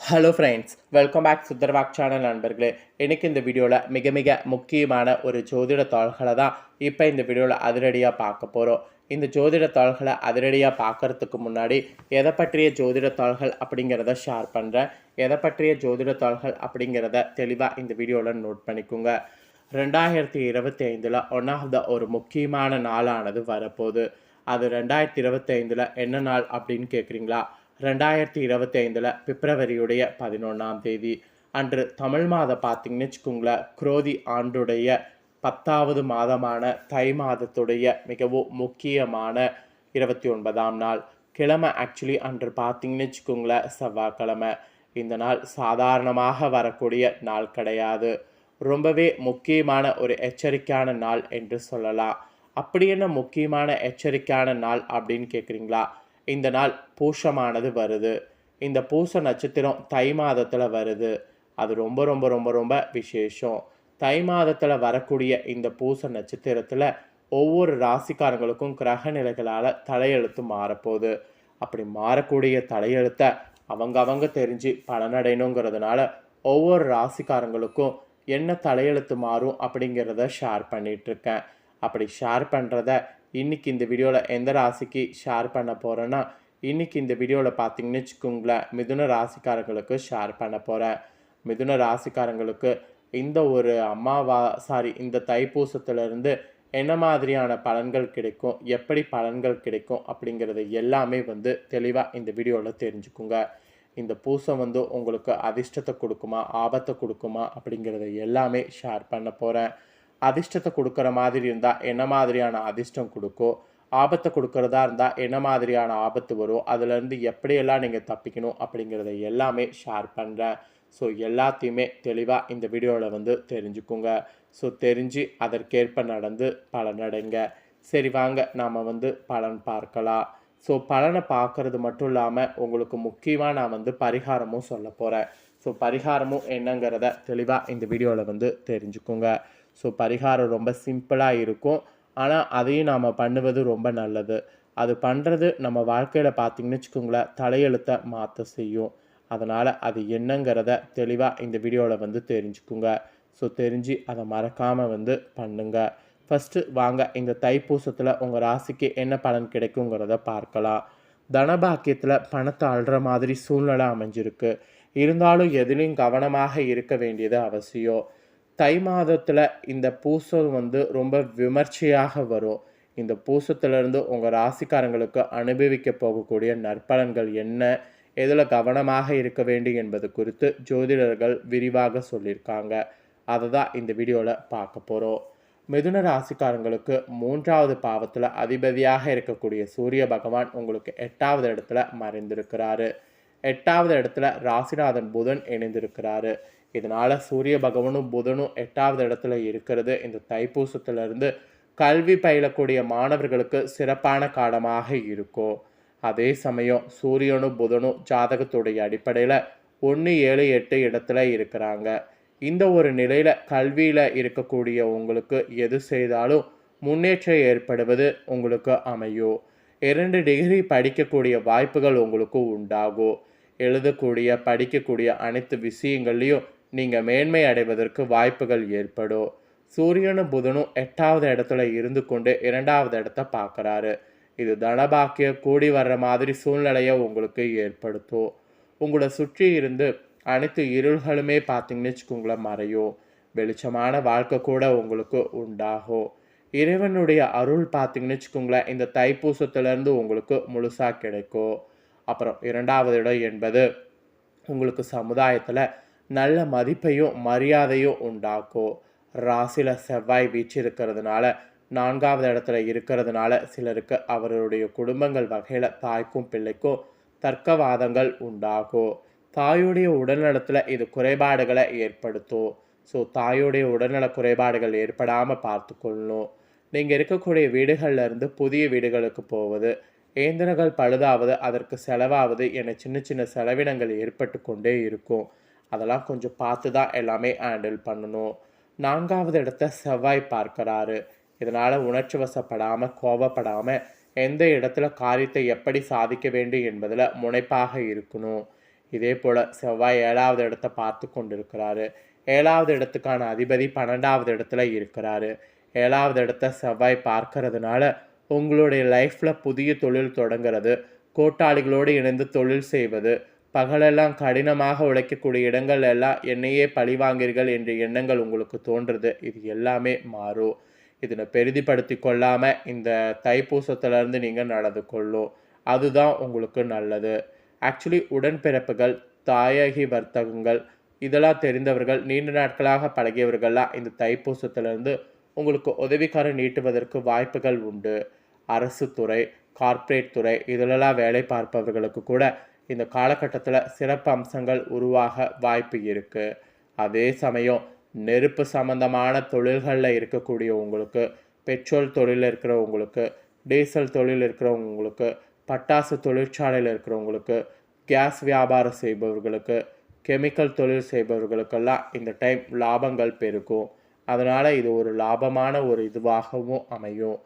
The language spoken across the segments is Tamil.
ஹலோ ஃப்ரெண்ட்ஸ் வெல்கம் பேக் சுந்தர்வாக் சேனல் நண்பர்களே. எனக்கு இந்த வீடியோவில் மிக மிக முக்கியமான ஒரு ஜோதிட தாள்களை தான் இப்போ இந்த வீடியோவில் அதிரடியாக பார்க்க போகிறோம் இந்த ஜோதிட தாள்களை அதிரடியாக பார்க்கறதுக்கு முன்னாடி எதை பற்றிய ஜோதிட தாள்கள் அப்படிங்கிறத ஷேர் பண்ணுறேன் எதை பற்றிய ஜோதிட தாள்கள் அப்படிங்கிறத தெளிவாக இந்த வீடியோவில் நோட் பண்ணிக்கோங்க. ரெண்டாயிரத்தி இருபத்தி ஐந்தில் ஒன் ஆஃப் த ஒரு முக்கியமான நாளானது வரப்போகுது. அது ரெண்டாயிரத்தி இருபத்தி ஐந்தில் என்ன நாள் அப்படின்னு கேட்குறீங்களா ரெண்டாயிரத்தி இருபத்தி ஐந்தில் பிப்ரவரியுடைய பதினொன்றாம் தேதி. அன்று தமிழ் மாதம் பார்த்தீங்கன்னு வச்சுக்கோங்களேன் குரோதி ஆண்டுடைய பத்தாவது மாதமான தை மாதத்துடைய மிகவும் முக்கியமான இருபத்தி ஒன்பதாம் நாள். கிழமை ஆக்சுவலி அன்று பார்த்தீங்கன்னு வச்சுக்கோங்களேன் செவ்வாய்க்கிழமை. இந்த நாள் சாதாரணமாக வரக்கூடிய நாள் கிடையாது. ரொம்பவே முக்கியமான ஒரு எச்சரிக்கையான நாள் என்று சொல்லலாம். அப்படி என்ன முக்கியமான எச்சரிக்கையான நாள் அப்படின்னு கேட்குறீங்களா இந்த நாள் பூஷமானது வருது. இந்த பூச நட்சத்திரம் தை மாதத்தில் வருது. அது ரொம்ப ரொம்ப ரொம்ப ரொம்ப விசேஷம். தை மாதத்தில் வரக்கூடிய இந்த பூச நட்சத்திரத்தில் ஒவ்வொரு ராசிக்காரங்களுக்கும் கிரக நிலைகளால் தலையெழுத்து மாறப்போகுது. அப்படி மாறக்கூடிய தலையெழுத்தை அவங்க அவங்க தெரிஞ்சு பலனடையணுங்கிறதுனால ஒவ்வொரு ராசிக்காரங்களுக்கும் என்ன தலையெழுத்து மாறும் அப்படிங்கிறத ஷேர் பண்ணிகிட்ருக்கேன் அப்படி ஷேர் பண்ணுறத இன்றைக்கி இந்த வீடியோவில் எந்த ராசிக்கு ஷேர் பண்ண போகிறேன்னா இன்றைக்கி இந்த வீடியோவில் பார்த்தீங்கன்னு வச்சுக்கோங்களேன் மிதுன ராசிக்காரங்களுக்கு ஷேர் பண்ண போகிறேன் மிதுன ராசிக்காரங்களுக்கு இந்த ஒரு அம்மாவா சாரி இந்த தைப்பூசத்துலேருந்து என்ன மாதிரியான பலன்கள் கிடைக்கும் எப்படி பலன்கள் கிடைக்கும் அப்படிங்கிறது எல்லாமே வந்து தெளிவாக இந்த வீடியோவில் தெரிஞ்சுக்குங்க. இந்த பூசம் வந்து உங்களுக்கு அதிர்ஷ்டத்தை கொடுக்குமா ஆபத்தை கொடுக்குமா அப்படிங்கிறத எல்லாமே ஷேர் பண்ண போகிறேன் அதிர்ஷ்டத்தை கொடுக்குற மாதிரி இருந்தால் என்ன மாதிரியான அதிர்ஷ்டம் கொடுக்கும் ஆபத்தை கொடுக்கறதா இருந்தால் என்ன மாதிரியான ஆபத்து வரும் அதுலேருந்து எப்படியெல்லாம் நீங்கள் தப்பிக்கணும் அப்படிங்கிறத எல்லாமே ஷேர் பண்ணுறேன் ஸோ எல்லாத்தையுமே தெளிவாக இந்த வீடியோவில் வந்து தெரிஞ்சுக்குங்க. ஸோ தெரிஞ்சு அதற்கேற்ப நடந்து பலனடைங்க சரி வாங்க நாம் வந்து பலன் பார்க்கலாம். ஸோ பலனை பார்க்கறது மட்டும் இல்லாமல் உங்களுக்கு முக்கியமாக நான் வந்து பரிகாரமும் சொல்ல போகிறேன் ஸோ பரிகாரமும் என்னங்கிறத தெளிவாக இந்த வீடியோவில் வந்து தெரிஞ்சுக்குங்க. ஸோ பரிகாரம் ரொம்ப சிம்பிளாக இருக்கும். ஆனால் அதையும் நாம் பண்ணுவது ரொம்ப நல்லது. அது பண்ணுறது நம்ம வாழ்க்கையில் பார்த்திங்கன்னு வச்சுக்கோங்களேன் தலையெழுத்தை மாற்ற செய்யும். அதனால் அது என்னங்கிறத தெளிவாக இந்த வீடியோவில் வந்து தெரிஞ்சுக்குங்க. ஸோ தெரிஞ்சு அதை மறக்காமல் வந்து பண்ணுங்கள் ஃபஸ்ட்டு வாங்க இந்த தைப்பூசத்தில் உங்கள் ராசிக்கு என்ன பலன் கிடைக்குங்கிறத பார்க்கலாம். தனபாக்கியத்தில் பணத்தை அள்ளுற மாதிரி சூழ்நிலை அமைஞ்சிருக்கு. இருந்தாலும் எதிலையும் கவனமாக இருக்க வேண்டியது அவசியம். தை மாதத்தில் இந்த பூசம் வந்து ரொம்ப விமர்சையாக வரும். இந்த பூசத்திலிருந்து உங்கள் ராசிக்காரங்களுக்கு அனுபவிக்க போகக்கூடிய நற்பலன்கள் என்ன? எதில் கவனமாக இருக்க வேண்டும் என்பது குறித்து ஜோதிடர்கள் விரிவாக சொல்லியிருக்காங்க. அதை தான் இந்த வீடியோவில் பார்க்க போகிறோம் மிதுன ராசிக்காரங்களுக்கு மூன்றாவது பாவத்தில் அதிபதியாக இருக்கக்கூடிய சூரிய பகவான் உங்களுக்கு எட்டாவது இடத்துல மறைந்திருக்கிறாரு. எட்டாவது இடத்துல ராசிநாதன் புதன் இணைந்திருக்கிறாரு. இதனால் சூரிய பகவானும் புதனும் எட்டாவது இடத்துல இருக்கிறது. இந்த தைப்பூசத்திலிருந்து கல்வி பயிலக்கூடிய மாணவர்களுக்கு சிறப்பான காலமாக இருக்கும். அதே சமயம் சூரியனும் புதனும் ஜாதகத்துடைய அடிப்படையில் ஒன்று ஏழு எட்டு இடத்துல இருக்கிறாங்க. இந்த ஒரு நிலையில் கல்வியில் இருக்கக்கூடிய உங்களுக்கு எது செய்தாலும் முன்னேற்றம் ஏற்படுவது உங்களுக்கு அமையும். இரண்டு டிகிரி படிக்கக்கூடிய வாய்ப்புகள் உங்களுக்கு உண்டாகும். எழுதக்கூடிய படிக்கக்கூடிய அனைத்து விஷயங்கள்லையும் நீங்கள் மேன்மை அடைவதற்கு வாய்ப்புகள் ஏற்படும் சூரியனும் புதனும் எட்டாவது இடத்துல இருந்து கொண்டு இரண்டாவது இடத்த பார்க்குறாரு. இது தனபாக்கிய கூடி வர்ற மாதிரி சூழ்நிலையை உங்களுக்கு ஏற்படுத்தும். உங்களை சுற்றி இருந்து அனைத்து இருள்களுமே பார்த்தீங்கன்னு வச்சுக்கோங்களேன் மறையும் வெளிச்சமான வாழ்க்கை கூட உங்களுக்கு உண்டாகும். இறைவனுடைய அருள் பார்த்தீங்கன்னு வச்சுக்கோங்களேன் இந்த தைப்பூசத்துலேருந்து உங்களுக்கு முழுசாக கிடைக்கும். அப்புறம் இரண்டாவது இடம் என்பது உங்களுக்கு சமுதாயத்தில் நல்ல மதிப்பையும் மரியாதையும் உண்டாக்கும் ராசியில் செவ்வாய் வீச்சு இருக்கிறதுனால நான்காவது இடத்துல இருக்கிறதுனால சிலருக்கு அவருடைய குடும்பங்கள் வகையில் தாய்க்கும் பிள்ளைக்கும் தர்க்கவாதங்கள் உண்டாகும் தாயுடைய உடல்நலத்தில் இது குறைபாடுகளை ஏற்படுத்தும். ஸோ தாயுடைய உடல்நல குறைபாடுகள் ஏற்படாமல் பார்த்துக்கொள்ளணும். நீங்கள் இருக்கக்கூடிய வீடுகளில் இருந்து புதிய வீடுகளுக்கு போவது இயந்திரங்கள் பழுதாவது அதற்கு செலவாவது என சின்ன சின்ன செலவினங்கள் ஏற்பட்டு கொண்டே இருக்கும். அதெல்லாம் கொஞ்சம் பார்த்து தான் எல்லாமே ஹேண்டில் பண்ணணும். நான்காவது இடத்த செவ்வாய் பார்க்கறாரு. இதனால் உணர்ச்சி வசப்படாமல் கோவப்படாமல் எந்த இடத்துல காரியத்தை எப்படி சாதிக்க வேண்டும் என்பதில் முனைப்பாக இருக்கணும். இதே போல் செவ்வாய் ஏழாவது இடத்த பார்த்து கொண்டிருக்கிறாரு. ஏழாவது இடத்துக்கான அதிபதி பன்னெண்டாவது இடத்துல இருக்கிறாரு. ஏழாவது இடத்த செவ்வாய் பார்க்கறதுனால உங்களுடைய லைஃப்பில் புதிய தொழில் தொடங்குறது கூட்டாளிகளோடு இணைந்து தொழில் செய்வது பகலெல்லாம் கடினமாக உழைக்கக்கூடிய இடங்கள் எல்லாம் என்னையே பழிவாங்கீர்கள் என்ற எண்ணங்கள் உங்களுக்கு தோன்றுறது இது எல்லாமே மாறும் இதனை பெரிதிப்படுத்தி கொள்ளாமல் இந்த தைப்பூசத்துலேருந்து நீங்கள் நடந்து கொள்ளும் அதுதான் உங்களுக்கு நல்லது. ஆக்சுவலி உடன்பிறப்புகள் தாயகி வர்த்தகங்கள் இதெல்லாம் தெரிந்தவர்கள் நீண்ட நாட்களாக பழகியவர்கள்லாம் இந்த தைப்பூசத்திலிருந்து உங்களுக்கு உதவிக்காரம் நீட்டுவதற்கு வாய்ப்புகள் உண்டு. அரசு துறை கார்ப்பரேட் துறை இதிலெல்லாம் வேலை பார்ப்பவர்களுக்கு கூட இந்த காலகட்டத்தில் சிறப்பு அம்சங்கள் உருவாக வாய்ப்பு இருக்குது அதே சமயம் நெருப்பு சம்பந்தமான தொழில்களில் இருக்கக்கூடிய உங்களுக்கு பெட்ரோல் தொழில் இருக்கிறவங்களுக்கு டீசல் தொழில் இருக்கிறவங்களுக்கு பட்டாசு தொழிற்சாலையில் இருக்கிறவங்களுக்கு கேஸ் வியாபாரம் செய்பவர்களுக்கு கெமிக்கல் தொழில் செய்பவர்களுக்கெல்லாம் இந்த டைம் லாபங்கள் பெருகும். அதனால் இது ஒரு லாபமான ஒரு இதுவாகவும் அமையும்.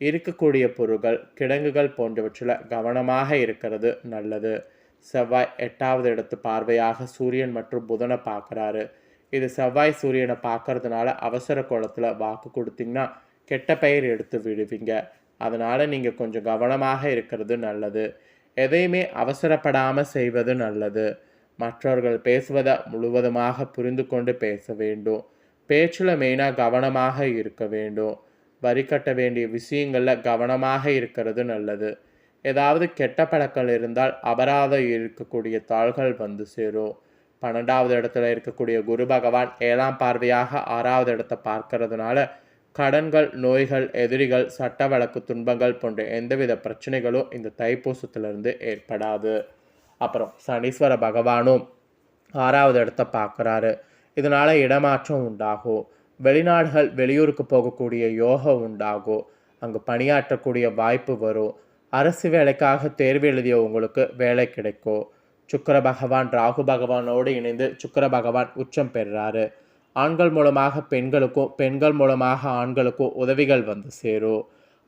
இருக்கக்கூடிய பொருட்கள் கிடங்குகள் போன்றவற்றில் கவனமாக இருக்கிறது நல்லது. செவ்வாய் எட்டாவது இடத்து பார்வையாக சூரியன் மற்றும் புதனை பார்க்குறாரு. இது செவ்வாய் சூரியனை பார்க்கறதுனால அவசர கோலத்தில் வாக்கு கொடுத்தீங்கன்னா கெட்ட பெயர் எடுத்து விடுவீங்க. அதனால் நீங்கள் கொஞ்சம் கவனமாக இருக்கிறது நல்லது. எதையுமே அவசரப்படாமல் செய்வது நல்லது. மற்றவர்கள் பேசுவதை முழுவதுமாக புரிந்து கொண்டு பேச வேண்டும். பேச்சில் மெயினாக கவனமாக இருக்க வேண்டும். வரி கட்ட வேண்டிய விஷயங்களில் கவனமாக இருக்கிறது நல்லது. ஏதாவது கெட்ட பழக்கம் இருந்தால் அபராதம் இருக்கக்கூடிய தாள்கள் வந்து சேரும். பன்னெண்டாவது இடத்துல இருக்கக்கூடிய குரு பகவான் ஏழாம் பார்வையாக ஆறாவது இடத்தை பார்க்கறதுனால கடன்கள் நோய்கள் எதிரிகள் சட்ட வழக்கு துன்பங்கள் போன்ற எந்தவித பிரச்சனைகளும் இந்த தைப்பூசத்திலிருந்து ஏற்படாது. அப்புறம் சனீஸ்வர பகவானும் ஆறாவது இடத்த பார்க்குறாரு. இதனால் இடமாற்றம் உண்டாகும். வெளிநாடுகள் வெளியூருக்கு போகக்கூடிய யோகம் உண்டாகும். அங்கு பணியாற்றக்கூடிய வாய்ப்பு வரும். அரசு வேலைக்காக தேர்வு எழுதிய உங்களுக்கு வேலை கிடைக்கும் சுக்கர பகவான் ராகு பகவானோடு இணைந்து சுக்கர பகவான் உச்சம் பெறுறாரு ஆண்கள் மூலமாக பெண்களுக்கும் பெண்கள் மூலமாக ஆண்களுக்கும் உதவிகள் வந்து சேரும்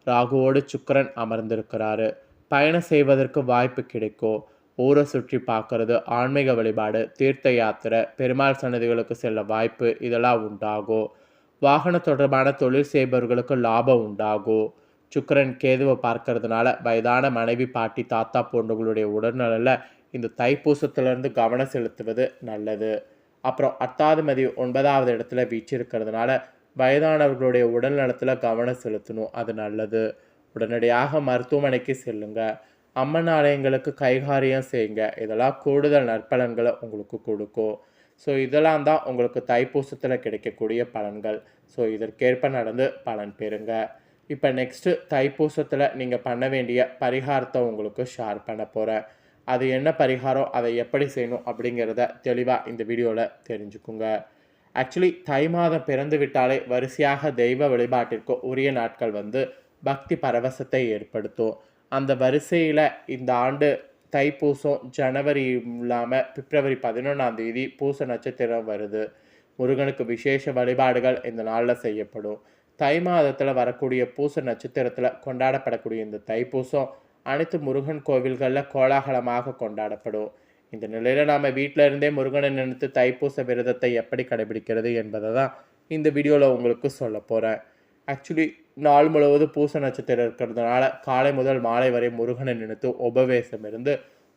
ராகுவோடு சுக்கரன் அமர்ந்திருக்கிறாரு. பயணம் செய்வதற்கு வாய்ப்பு கிடைக்கும் ஊரை சுற்றி பார்க்கறது ஆன்மீக வழிபாடு தீர்த்த யாத்திரை பெருமாள் சன்னதிகளுக்கு செல்ல வாய்ப்பு இதெல்லாம் உண்டாகும் வாகன தொடர்பான தொழில் செய்பவர்களுக்கு லாபம் உண்டாகும் சுக்கரன் கேதுவை பார்க்கறதுனால வயதான மனைவி பாட்டி தாத்தா போன்றவங்களுடைய உடல்நலில் இந்த தைப்பூசத்திலிருந்து கவனம் செலுத்துவது நல்லது. அப்புறம் அத்தாது மதி ஒன்பதாவது இடத்துல வீச்சிருக்கிறதுனால வயதானவர்களுடைய உடல் நலத்தில் கவனம் செலுத்தணும் அது நல்லது. உடனடியாக மருத்துவமனைக்கு செல்லுங்க. அம்மன் ஆலயங்களுக்கு கைகாரியம் செய்யுங்க. இதெல்லாம் கூடுதல் நற்பலன்களை உங்களுக்கு கொடுக்கும். ஸோ இதெல்லாம் தான் உங்களுக்கு தைப்பூசத்தில் கிடைக்கக்கூடிய பலன்கள். ஸோ இதற்கேற்ப நடந்து பலன் பெறுங்க. இப்போ நெக்ஸ்ட்டு தைப்பூசத்தில் நீங்கள் பண்ண வேண்டிய பரிகாரத்தை உங்களுக்கு ஷேர் பண்ண போகிறேன் அது என்ன பரிகாரம் அதை எப்படி செய்யணும் அப்படிங்கிறத தெளிவாக இந்த வீடியோவில் தெரிஞ்சுக்குங்க. ஆக்சுவலி தை மாதம் பிறந்து விட்டாலே வரிசையாக தெய்வ வழிபாட்டிற்கு உரிய நாட்கள் வந்து பக்தி பரவசத்தை ஏற்படுத்தும். அந்த வரிசையில் இந்த ஆண்டு தைப்பூசம் ஜனவரி இல்லாமல் பிப்ரவரி பதினொன்றாம் தேதி பூச நட்சத்திரம் வருது. முருகனுக்கு விசேஷ வழிபாடுகள் இந்த நாளில் செய்யப்படும். தை மாதத்தில் வரக்கூடிய பூச நட்சத்திரத்தில் கொண்டாடப்படக்கூடிய இந்த தைப்பூசம் அனைத்து முருகன் கோவில்களில் கோலாகலமாக கொண்டாடப்படும். இந்த நிலையில் நாம் வீட்டில் இருந்தே முருகனை நினைத்து தைப்பூச விரதத்தை எப்படி கடைபிடிக்கிறது என்பதை தான் இந்த வீடியோவில் உங்களுக்கு சொல்ல போகிறேன் ஆக்சுவலி நாள் முழுவதும் பூச நட்சத்திரம் இருக்கிறதுனால காலை முதல் மாலை வரை முருகனை நினைத்து உபவேசம் இருந்து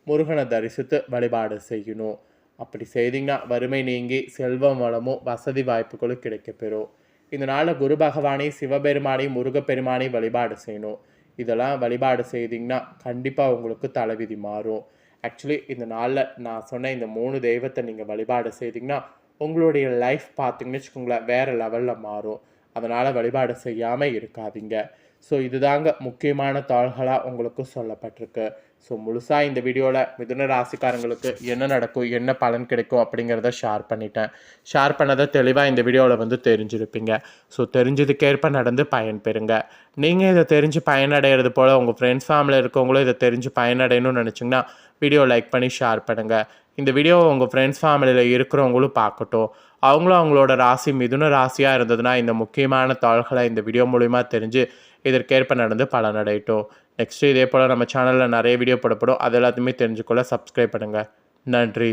முருகனை தரிசித்து வழிபாடு செய்யணும். அப்படி செய்தீங்கன்னா வறுமை நீங்கி செல்வம் வளமும் வசதி வாய்ப்புகளும் கிடைக்கப்பெறும். இந்த நாளில் குரு பகவானை சிவபெருமானை முருகப்பெருமானை வழிபாடு செய்யணும். இதெல்லாம் வழிபாடு செய்தீங்கன்னா கண்டிப்பாக உங்களுக்கு தலைவிதி மாறும். ஆக்சுவலி இந்த நாளில் நான் சொன்ன இந்த மூணு தெய்வத்தை நீங்கள் வழிபாடு செய்தீங்கன்னா உங்களுடைய லைஃப் பார்த்தீங்கன்னு வச்சுக்கோங்களேன் வேறு லெவலில் மாறும். அதனால் வழிபாடு செய்யாமல் இருக்காதீங்க. ஸோ இதுதாங்க முக்கியமான தாள்களாக உங்களுக்கு சொல்லப்பட்டிருக்கு. ஸோ முழுசாக இந்த வீடியோவில் மிதுன ராசிக்காரங்களுக்கு என்ன நடக்கும் என்ன பலன் கிடைக்கும் அப்படிங்கிறத ஷேர் பண்ணிட்டேன். ஷேர் பண்ணதை தெளிவாக இந்த வீடியோவில் வந்து தெரிஞ்சிருப்பீங்க. ஸோ தெரிஞ்சதுக்கேற்ப நடந்து பயன் பெறுங்க. நீங்கள் இதை தெரிஞ்சு பயனடைகிறது போல் உங்கள் ஃப்ரெண்ட்ஸ் ஃபேமிலியில் இருக்கவங்களும் இதை தெரிஞ்சு பயனடையணும்னு நினச்சிங்கன்னா வீடியோ லைக் பண்ணி ஷேர் பண்ணுங்கள் இந்த வீடியோவை உங்கள் ஃப்ரெண்ட்ஸ் ஃபேமிலியில் இருக்கிறவங்களும் பார்க்கட்டும். அவங்களும் அவங்களோட ராசி மிதுன ராசியாக இருந்ததுன்னா இந்த முக்கியமான தாள்களை இந்த வீடியோ மூலிமா தெரிஞ்சு இதற்கேற்ப நடந்து பலனடையட்டும். நெக்ஸ்ட்டு இதே போல் நம்ம சேனலில் நிறைய வீடியோ போடப்படும். அது எல்லாத்தையுமே தெரிஞ்சுக்கொள்ள சப்ஸ்கிரைப் பண்ணுங்கள் நன்றி.